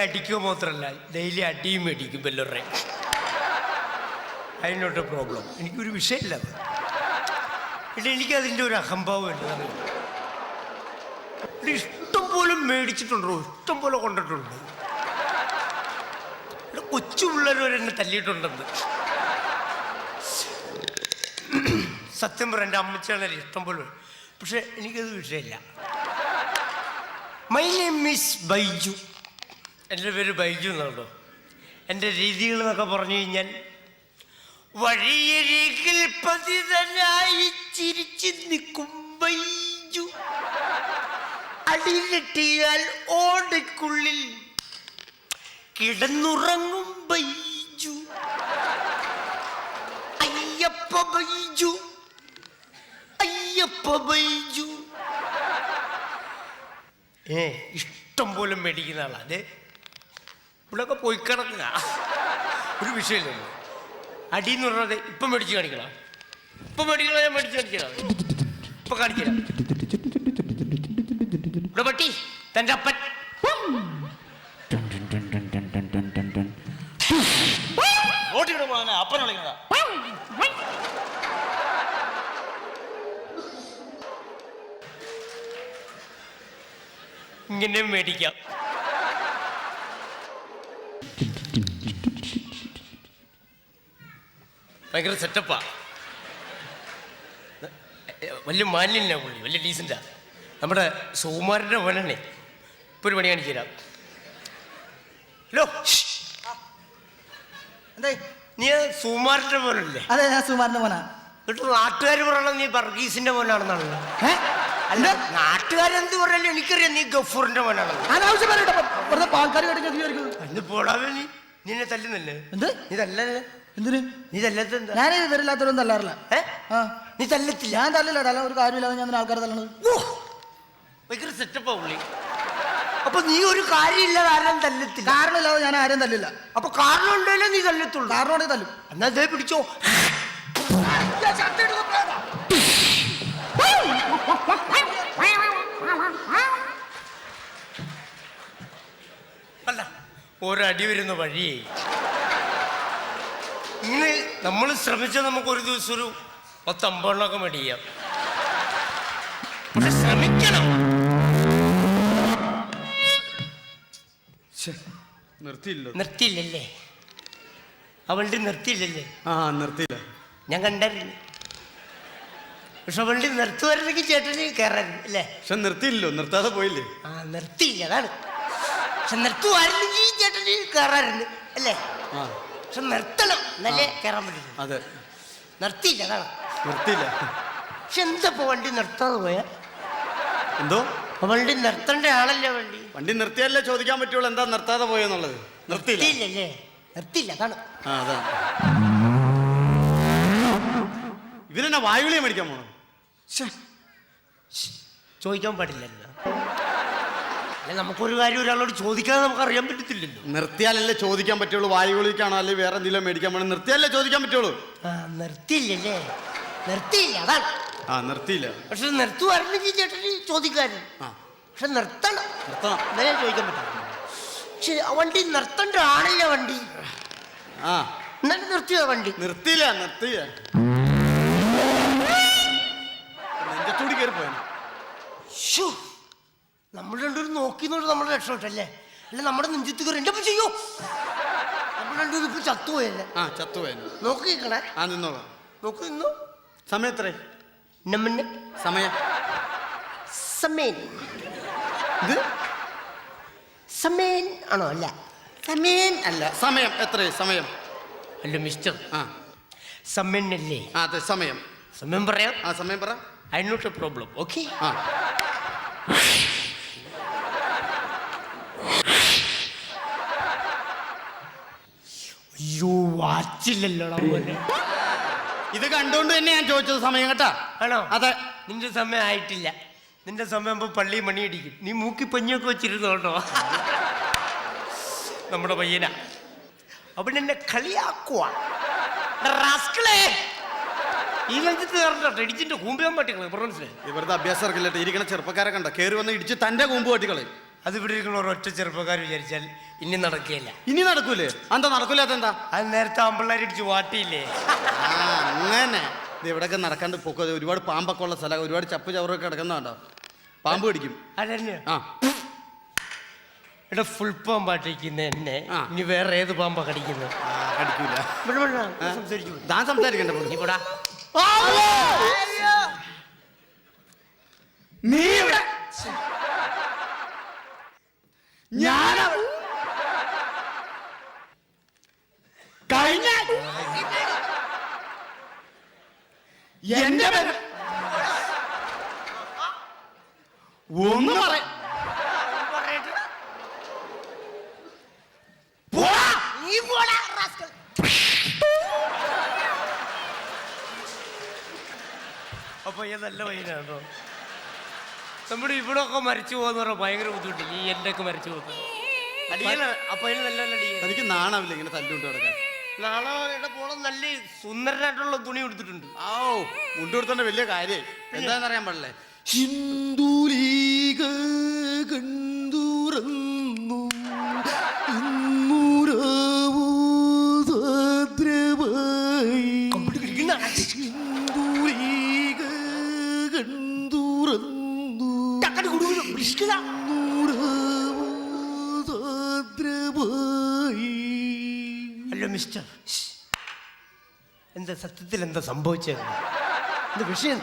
അടിക്കുക മാത്രമല്ല ഡെയിലി അടിയും മേടിക്കും വെല്ലുറെ അതിനോട്ട് പ്രോബ്ലം എനിക്കൊരു വിഷയമില്ല അത്. പിന്നെ എനിക്കതിന്റെ ഒരു അഹംഭാവം ഉണ്ട്. ഇഷ്ടം പോലെ മേടിച്ചിട്ടുണ്ടോ? ഇഷ്ടം പോലെ കൊണ്ടിട്ടുണ്ട്. ഇവിടെ കൊച്ചു എന്നെ തല്ലിയിട്ടുണ്ടെന്ന്. സത്യം പറയാം എന്റെ അമ്മച്ചാണ് ഇഷ്ടം പോലെ പക്ഷെ എനിക്കത് വിഷയമില്ല. My name is Baiju. എന്റെ പേര് ബൈജു എന്നുള്ളൂ എന്റെ രീതികൾ എന്നൊക്കെ പറഞ്ഞു കഴിഞ്ഞാൽ വഴിയരികിൽ പതിതനായി ചിരിച്ചു നിൽക്കും ബൈജു. അടിയിലെട്ടിയാൽ ഓടയ്ക്കുള്ളിൽ കിടന്നുറങ്ങും ബൈജു. അയ്യപ്പ ബൈജു അയ്യപ്പ ബൈജു. ഏ ഇഷ്ടം പോലെ മേടിക്കുന്ന ആളാണ് ഇവിടെയൊക്കെ പോയി കിടക്കുക. ഒരു വിഷയമില്ലല്ലോ അടി എന്ന് പറഞ്ഞത് ഇപ്പം മേടിച്ച് കാണിക്കണം? ഇപ്പം മേടിക്കണം? ഞാൻ മേടിച്ച് കാണിക്കണം? ഇപ്പൊ കാണിക്കണം? ഇവിടെ പട്ടി തന്റെ അപ്പൻ. ഓട്ടിവിടെ പോകാൻ അപ്പനെ വിളിക്കണതാ. ഇങ്ങനെ മേടിക്കാം. ഭയങ്കര സെറ്റപ്പാ. വലിയ മാലിന്യ പുള്ളി വലിയ ഡീസന്റാ നമ്മുടെ സുകുമാരന്റെ മോനാണേ. ഇപ്പൊ ഒരു പണി കാണിച്ചു തരാം. ഹലോ എന്തേ? നീ സുകുമാരന്റെ പോലല്ലേ അതെ ഞാൻ മോനാ. എന്നിട്ട് നാട്ടുകാർ പറയണം നീ വർഗീസിന്റെ മോനാണെന്നാണല്ലോ? അല്ല നാട്ടുകാരെന്ത് പറയല്ലോ? എനിക്കറിയാം നീ ഗഫൂറിന്റെ മോനാണെന്ന്. അനാവശ്യം പറയട്ടെ പാൽക്കാർ അന്ന് പോടാവേ നീ. നിന്നെ തല്ലുന്നല്ലേ? എന്ത്? നീ തല്ലല്ലേ? എന്തിന്? നീ തല്ലത്ത് എന്താ? ഞാൻ ഇവരില്ലാത്തവരും തല്ലാറില്ല. ഏ? ആ. നീ തല്ലത്തില്ല. ഞാൻ തല്ലില്ല തല്ല ഒരു കാര്യമില്ലാതെ ഞാൻ ആൾക്കാരെ തല്ലണത്? ഓ, ഭയങ്കര സെറ്റപ്പാ പുള്ളി. അപ്പൊ നീ ഒരു കാര്യമില്ലാതെ ആരും തല്ലത്തില്ല. കാരണമില്ലാതെ ഞാൻ ആരും തല്ലില്ല. അപ്പൊ കാരണം ഉണ്ടല്ലോ നീ തല്ലത്തുള്ളൂ. കാരണം ഉണ്ടെങ്കിൽ തല്ലും. എന്നാ ദേ പിടിച്ചോ. അല്ല ഒരടി വരുന്ന വഴി. ഇങ്ങനെ നമ്മൾ ശ്രമിച്ചാൽ നമുക്ക് ഒരു ദിവസം ഒരു പത്തമ്പണ്ണൊക്കെ മേടിക്കാം. പക്ഷെ ശ്രമിക്കണം. നിർത്തിയില്ലോ നിർത്തിയില്ലല്ലേ. അവളുടെ നിർത്തിയില്ലല്ലേ? ആ നിർത്തിയില്ല. ഞാൻ കണ്ടായിരുന്നു പക്ഷെ അവളുടെ നിർത്തുമായിരുന്നെങ്കിൽ ചേട്ടന് കയറായിരുന്നു അല്ലേ? പക്ഷെ നിർത്തിയില്ലോ നിർത്താതെ പോയില്ലേ? ആ നിർത്തിയില്ല അതാണ്. പക്ഷെ നിർത്തുമായിരുന്നെങ്കിൽ ചേട്ടന് കയറായിരുന്നു അല്ലേ? പക്ഷെ നിർത്തണം എന്നല്ലേ കയറാൻ പറ്റില്ല അതെ. നിർത്തിയില്ല അതാണ്. നിർത്തിയില്ല. പക്ഷെ എന്താ ഇപ്പൊ വണ്ടി നിർത്താതെ പോയാ? എന്തോ? വണ്ടി നിർത്തേണ്ട ആളല്ലേ വണ്ടി? വണ്ടി നിർത്തിയല്ലേ ചോദിക്കാൻ പറ്റുള്ളൂ എന്താ നിർത്താതെ പോയെന്നുള്ളത് നിർത്തിയില്ലേ. നിർത്തിയില്ലല്ലേ? നിർത്തിയില്ല അതാണ്. ആ അതാ ഇവനെന്നാ വായുവിളിയെ മേടിക്കാൻ പോണോ ചോദിക്കാൻ പാടില്ലല്ലോ. നമുക്കൊരു കാര്യം ഒരാളോട് ചോദിക്കാതെ നമുക്ക് അറിയാൻ പറ്റത്തില്ലല്ലോ. നിർത്തിയാലല്ലേ ചോദിക്കാൻ പറ്റുള്ളൂ വായുവിളിക്കാണോ അല്ലെങ്കിൽ വേറെ എന്തെങ്കിലും മേടിക്കാൻ വേണം നിർത്തിയാലേ ചോദിക്കാൻ പറ്റുള്ളൂ. ആ നിർത്തിയില്ലല്ലേ നിർത്തിയില്ല അതാണ് ആ നിർത്തിയില്ല. പക്ഷെ നിർത്തുവായിരുന്നെങ്കിൽ ചേട്ടൻ ചോദിക്കാരൻ ആ. പക്ഷെ നിർത്തണം. നിർത്തണം. എന്നാലേ ചോദിക്കാൻ പറ്റും പക്ഷെ ആ വണ്ടി നിർത്തണ്ട ആണല്ലോ വണ്ടി. ആ. എന്നാലും നിർത്തിയോ വണ്ടി. നിർത്തിയില്ല നിർത്തിയില്ല. നെഞ്ചത്തൂടി കയറി പോയാ ശ്ശോ, നമ്മൾ രണ്ടുപേരും നോക്കി നോക്കി നമ്മുടെ രക്ഷപ്പെട്ടല്ലേ? അല്ല നമ്മുടെ നെഞ്ചത്ത് കയറി എന്റെ ചെയ്യോ? നമ്മൾ രണ്ടുപേരും ഇപ്പൊ ചത്തുപോയല്ലേ? ആ ചത്തുപോയാ നോക്കി നിൽക്കണേ ആ നിന്നോളാം. നോക്കി നിന്നു. സമയത്രേ നമ്മന്നെ സമയം? സമേൻ ഇത്? സമേൻ ആണോ? അല്ല. സമയം അല്ല. സമയം. എത്രേ സമയം? അല്ല മിസ്റ്റർ. ആ. സമേനല്ലേ ആ അതെ സമയം. സമയം പറയാം. ആ സമയം പറ. I not a problem okay ആ. അയ്യോ വാച്ചില്ലല്ലോടാ ഇത് കണ്ടുകൊണ്ട് തന്നെ ഞാൻ ചോദിച്ചത് സമയം കേട്ടാ. ആണോ? അതെ. നിന്റെ സമയം ആയിട്ടില്ല. നിന്റെ സമയം ആകുമ്പോ പള്ളി മണിയടിക്കും. നീ മൂക്കി പഞ്ഞൊക്കെ വെച്ചിരുന്നു കേട്ടോ? നമ്മുടെ പയ്യനാ. അവൻ എന്നെ കളിയാക്കുവാ. എടാ റാസ്കളേ. ഈ നെഞ്ചത്ത് കയറട്ടോ ഇടിച്ചിട്ട് കൂമ്പിയാൻ പറ്റിക്കളെ മനസ്സിലായി ഇവരുടെ അഭ്യാസം ഇറക്കില്ല ഇരിക്കണ ചെറുപ്പക്കാരെ കണ്ട? കയറി വന്ന് ഇടിച്ച് തന്റെ കൂമ്പ് പട്ടിക്കളെ അത് ഇവിടെ ഇരിക്കുന്ന ഒരൊറ്റ ചെറുപ്പക്കാർ വിചാരിച്ചാൽ ഇനി നടക്കില്ല ഇനി നടക്കൂലേ? എന്താ നടക്കൂലാത്ത എന്താ? അത് നേരത്തെ ആമ്പിള്ളേരടിച്ച് വാട്ടിയില്ലേ? ആ അങ്ങനെ. ഇത് ഇവിടെയൊക്കെ നടക്കാണ്ട് പൊക്കോ. ഒരുപാട് പാമ്പൊക്കെ ഉള്ള സ്ഥലം ഒരുപാട് ചപ്പ് ചവറൊക്കെ കിടക്കുന്നതാണ്ടോ പാമ്പ് കടിക്കും അതന്നെ. ആ. ഇവിടെ ഫുൾ പാമ്പാട്ടിരിക്കുന്ന എന്നെ. ആ. ഇനി വേറെ ഏത് പാമ്പാ കടിക്കുന്നു? ആ, കടിക്കൂല. ഇവിടെ വേണ്ട, സംസാരിച്ചു താൻ സംസാരിക്കണ്ട നീ പോടാ. നീ ഇവിടെ ഞാൻ കഴിഞ്ഞ എന്റെ പേര് ഒന്ന് പറ പോടാ. അപ്പൊ ഇത് നല്ല വൈനാണോ. നമ്മുടെ ഇവിടെ ഒക്കെ മരിച്ചു പോകുന്ന പറഞ്ഞാൽ ഭയങ്കര ബുദ്ധിമുട്ട്. ഈ എന്റെ ഒക്കെ മരിച്ചു പോകുന്നത് അടിയന അപ്പൊ അതിന് നല്ല നല്ല അടിയൻ തനിക്ക് നാണാവില്ല ഇങ്ങനെ തല്ലുകൊണ്ട് കിടക്കാൻ നാളെ ഇവിടെ പോണം നല്ല സുന്ദരനായിട്ടുള്ള തുണി എടുത്തിട്ടുണ്ട് ആ മുണ്ട് കൊടുത്തോണ്ട് വലിയ കാര്യം. എന്താണെന്നറിയാൻ പാടില്ലേ? ഹിന്ദുലീഗ കണ്ടുറന്നു അല്ലോ മിസ്റ്റർ എന്താ സത്യത്തിൽ എന്താ സംഭവിച്ചത്? എന്താ വിഷയം.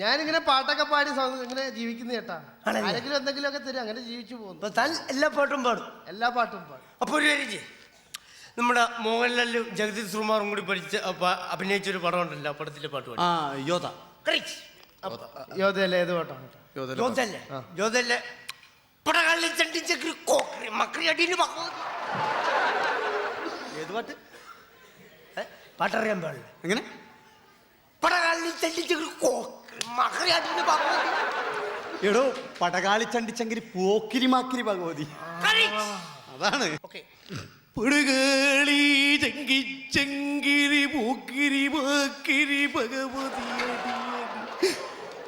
ഞാനിങ്ങനെ പാട്ടൊക്കെ പാടി ഇങ്ങനെ ജീവിക്കുന്ന ചേട്ടാ? ആരെങ്കിലും എന്തെങ്കിലും ഒക്കെ തരും അങ്ങനെ ജീവിച്ചു പോകുന്നു. താൻ എല്ലാ പാട്ടും പാടും? എല്ലാ പാട്ടും പാടും. അപ്പൊ ഒരു കാര്യം ചെയ്യ്. നമ്മുടെ മോഹൻലാലും ജഗദീഷ് സുമാറും കൂടി പഠിച്ച് അഭിനയിച്ച ഒരു പടം ഉണ്ടല്ലോ പടത്തിലെ പാട്ട് യോധ. Correct. യോധയല്ലേ ഏത് പാട്ടാണ്? യോധയല്ലേ യോധ ജോതല്ലേ ജോതല്ലേ പടകളിൽ ചണ്ടിച്ചക്രി കോക്കറി മക്രി. അടിയിൽ ഏത് പാട്ട്? പാട്ടറിയാൻ പാടില്ല. എങ്ങനെ? പടകളിൽ ചണ്ടിച്ചക്രി കോക്കറി മക്രി അടിയിൽ എടോ പടകാളി ചണ്ടിച്ചങ്കിരി പോക്കിരി മാക്കിരി ഭഗവതി. അതാണ്. ഓക്കെ. പടകാളി ചങ്കിച്ചങ്കിരി പോക്കിരി മാക്കിരി ഭഗവതി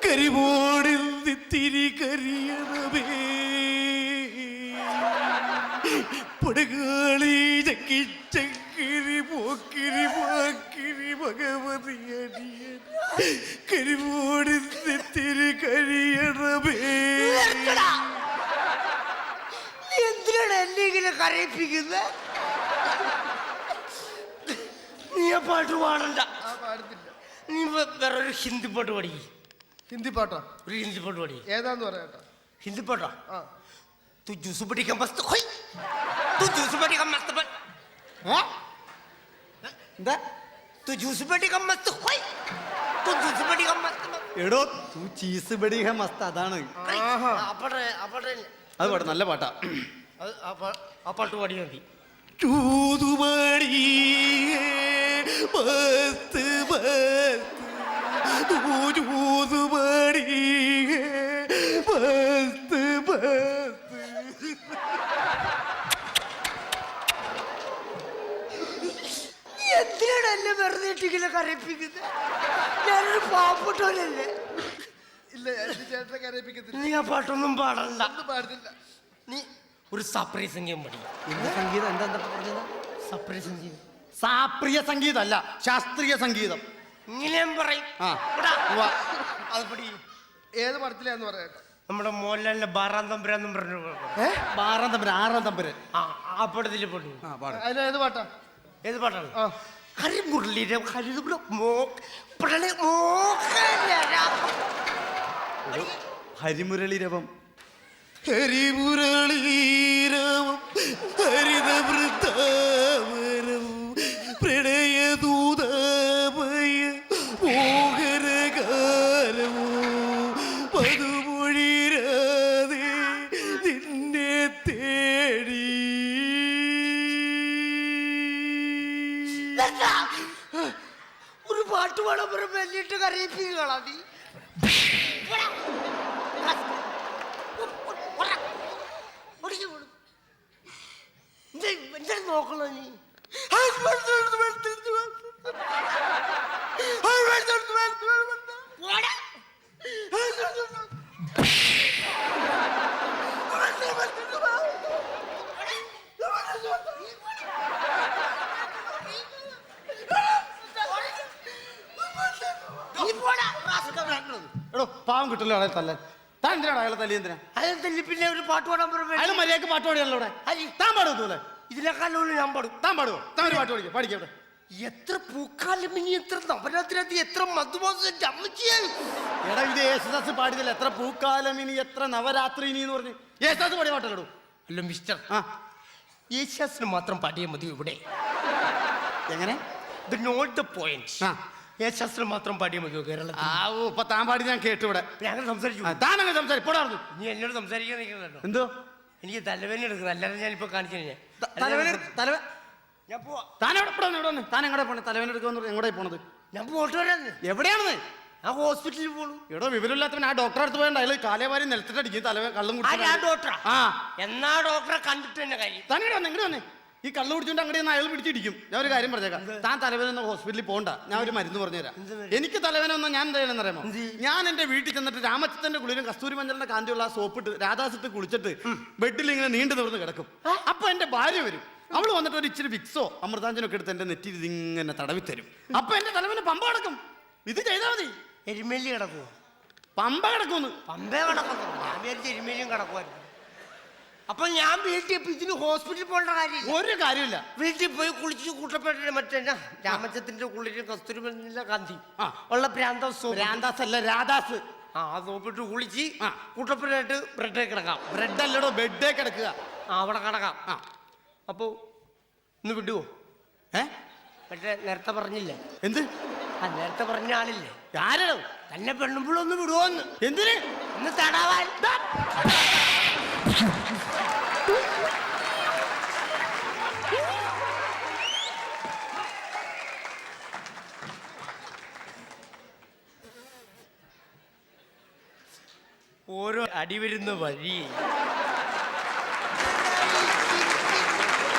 കരിമോടിൽ തിരി കരിയണമേ. പടകാളി ചക്കിരി പോക്കിരി മാക്കിരി ഭഗവതി അടിയൻ കരിമോടിൽ തിരി കഴിയണമേ എന്തിനാണ് എന്നെ ഇങ്ങനെ കരയിപ്പിക്കുന്നത് നീ ആ പാട്ട് പാടണ്ട. നീ വേറൊരു ഹിന്ദി പാട്ട് പാടി. ഹിന്ദി പാട്ടോ? ഒരു ഹിന്ദി പാട്ട് പാടി. ഏതാന്ന് പറയാട്ടോ ഹിന്ദി പാട്ടോ? ആ. tujuh seperti kamas tuh, hoi, tujuh seperti kamas tuh, hah? എന്താ തുജൂസ് ബടിക മസ്ത് ഹോയ് തുജൂസ് ബടിക മസ്ത് എടോ തൂ ചീസ് ബടിക മസ്ത് അതാണ്. അപ്പടെ അപ്പടെ അത് പാട്ട് നല്ല പാട്ടാ. ആ പാട്ട് പാടിയാൽ മതി. ചൂതുമടി മസ്ത് മസ്ത് ചൂതുമടി മസ്ത് മസ്ത് എന്തിനാണ് എന്നെ വെറുതെ ഇട്ടിങ്ങനെ കരയിപ്പിക്കുന്നത്? ഞാനൊരു പാവപ്പെട്ടവനല്ലേ? ഇല്ല എന്റെ ചേട്ടനെ കരയിപ്പിക്കത്തില്ല. നീ ആ പാട്ടൊന്നും പാടണ്ട. ഒന്നും പാടുന്നില്ല നീ ഒരു സപ്രിയ സംഗീതം പഠി എന്ത് സംഗീതം? എന്താ എന്താ പറഞ്ഞത്? സപ്രിയ സംഗീതം. സാപ്രിയ സംഗീതമല്ല ശാസ്ത്രീയ സംഗീതം. ഇങ്ങനെയും പറയും. ആ. അത് ഏത് പടത്തിലാന്ന് പറയാട്ടോ നമ്മുടെ മോഹൻലാലിന്റെ ബാറാം തമ്പുരാന്ന് പറഞ്ഞു ആറാം തമ്പര് ആറാം തമ്പര് ആ ആ പടത്തിൽ പെട്ടു ആ പാട്. അതിന് ഏത് പാട്ടാ? ഏത് പാട്ടാണ്? ആ. ഹരിമുരളിയുടെ ഹരിതുള്ള മോ പ്രണയ മോഹനരാ ഹരിമുരളിരവം ഹരിമുരളീരവം ഹരിതവൃത്താവരം ഒരു പാട്ട് പാടാൻ പറയുമ്പോ എന്നിട്ട് കരയിപ്പിക്കുകയാണോ നീ. ഓടിക്ക് പോടും. എന്താ നോക്കണോ നീ പോടാ. പാവം കിട്ടല്ലോ തല്ലാൻ? താൻ എന്തിനാണ് അയാളെ തല്ലി എന്തിനാ? അതെന്തല്ലേ പിന്നെ ഒരു പാട്ട് പാടാൻ അയാൾ പറഞ്ഞു മര്യാദയ്ക്ക് പാട്ട് പാടിയാണല്ലോ ഇവിടെ താൻ പാടുമല്ലേ ഇതിനേക്കാളും ഞാൻ പാടും. താൻ പാടുവോ? താൻ ഒരു പാട്ട് പാടിക്കാം പഠിക്കാം എത്ര പൂക്കാലം ഇനി എത്ര നവരാത്രി എത്ര മധുമാസം എടാ ഇത് യേശുദാസ് പാടിയതല്ല. എത്ര പൂക്കാലം ഇനി എത്ര നവരാത്രി ഇനി എന്ന് പറഞ്ഞു. യേശുദാസ് പാടിയ പാട്ടല്ലോ അല്ല മിസ്റ്റർ. ആ. യേശുദാസിന് മാത്രം പാടിയാൽ മതി ഇവിടെ? എങ്ങനെ? ദ നോട്ട് ദ പോയിന്റ് ആ. യേശാസിന് മാത്രം പാടിയാൽ മതിയോ കേരളത്തിൽ? ആ ഓ ഇപ്പൊ താൻ പാടി ഞാൻ കേട്ടു ഇവിടെ. ഞാൻ അങ്ങനെ സംസാരിച്ചു. അങ്ങനെ സംസാരിക്കും പോടാർന്നു നീ എന്നോട് സംസാരിക്കാൻ നിൽക്കുന്നുണ്ടോ? എന്തോ? എനിക്ക് തലവേദന എടുക്കുന്നത് അല്ലാതെ ഞാനിപ്പോ കാണിച്ചു ഞാൻ. തലവേന തലവേ ഞാൻ പോവാ. താൻ എവിടെ പോണത് എവിടെ വന്ന്? താൻ എങ്ങടെ പോണത് തലവേന എടുക്കുമെന്ന് എങ്ങടെ പോണത്? ഞാൻ പോട്ട് വരാന്ന് എവിടെയാണെന്ന്? ആ ഹോസ്പിറ്റലിൽ പോണു. എടോ വിവരമില്ലാത്തവൻ ആ ഡോക്ടറെ അടുത്ത് പോയണ്ട അയാൾ കാലേവാരി നിലത്തിട്ടടിക്കും തലവേ കള്ളും കുടിച്ചു ഡോക്ടറാ ആ. എന്നാ ഡോക്ടറെ കണ്ടിട്ട് തന്നെ കാര്യം. തന്നെ ഇങ്ങോട്ട് വന്നേ? ഇങ്ങോട്ട് വന്നേ? ഈ കള്ളു കുടിച്ചോണ്ട് അങ്ങോട്ട് അയാൾ പിടിച്ചിടിക്കും ഞാൻ ഒരു കാര്യം പറഞ്ഞേക്കാം. താൻ തലവേന ഒന്നും ഹോസ്പിറ്റലിൽ പോകണ്ട ഞാൻ ഒരു മരുന്ന് പറഞ്ഞുതരാം. എനിക്ക് തലവനൊന്നും ഞാൻ എന്താ ചെയ്യണമെന്ന് അറിയാമോ? ഞാൻ എന്റെ വീട്ടിൽ ചെന്നിട്ട് രാമചന്ദ്രന്റെ കുളിരും കസ്തൂരി മഞ്ഞളിന്റെ കാന്തിയുള്ള ആ സോപ്പിട്ട് രാധാസിട്ട് കുളിച്ചിട്ട് ബെഡിൽ ഇങ്ങനെ നീണ്ടു നിവർന്ന് കിടക്കും. അപ്പൊ എന്റെ ഭാര്യ വരും. അവൾ വന്നിട്ട് ഒരു ഇച്ചിരി വിക്സോ അമൃതാഞ്ജനോ ഒക്കെ എടുത്ത് എന്റെ നെറ്റിയിൽ ഇതിങ്ങനെ തടവി തരും അപ്പൊ എന്റെ തലവന് പമ്പ കിടക്കും. ഇത് ചെയ്താൽ മതി. എരുമേലി കിടക്കുവോ? പമ്പ കിടക്കുമെന്ന്. പമ്പേ കിടക്കുന്നു എരുമേലിയും കിടക്കുമായിരുന്നു അപ്പൊ ഞാൻ വീട്ടിൽ ഇപ്പൊ ഇതിന് ഹോസ്പിറ്റലിൽ പോകേണ്ട കാര്യം ഒരു കാര്യമില്ല. വീട്ടിൽ പോയി കുളിച്ച് കൂട്ടപ്പെട്ടിട്ട് മറ്റേ രാമചന്ദ്രന്റെ കുളിച്ച് കുളിരും ഗാന്ധി. ഉള്ള ഭ്രാന്താസ് ഭ്രാന്താസ് അല്ല രാധാസ്. ആ സോപ്പിട്ട് കുളിച്ച്. കൂട്ടപ്പെട്ടായിട്ട് ബ്രെഡേ കിടക്കാം. ബ്രെഡ് അല്ലടോ ബെഡേ കിടക്കുക. ആ അവിടെ കിടക്കാം. ആ. അപ്പോ ഇന്ന് വിടുവോ? ഏ? മറ്റേ നേരത്തെ പറഞ്ഞില്ലേ? എന്ത്? ആ നേരത്തെ പറഞ്ഞ ആളില്ലേ? ആരടോ തന്നെ പെണ്ണുമ്പോഴൊന്ന് വിടുവോന്ന്. എന്തിന്? ഒന്ന് തടാവാൻ. ഓരോ അടി വരുന്ന വഴി.